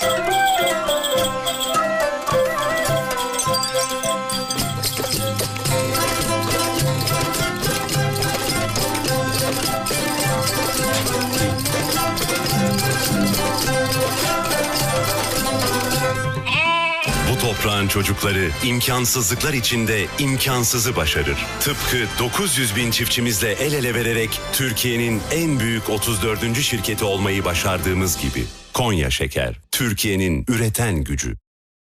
Thank you. Toprağın çocukları imkansızlıklar içinde imkansızı başarır. Tıpkı 900 bin çiftçimizle el ele vererek Türkiye'nin en büyük 34. şirketi olmayı başardığımız gibi. Konya Şeker, Türkiye'nin üreten gücü.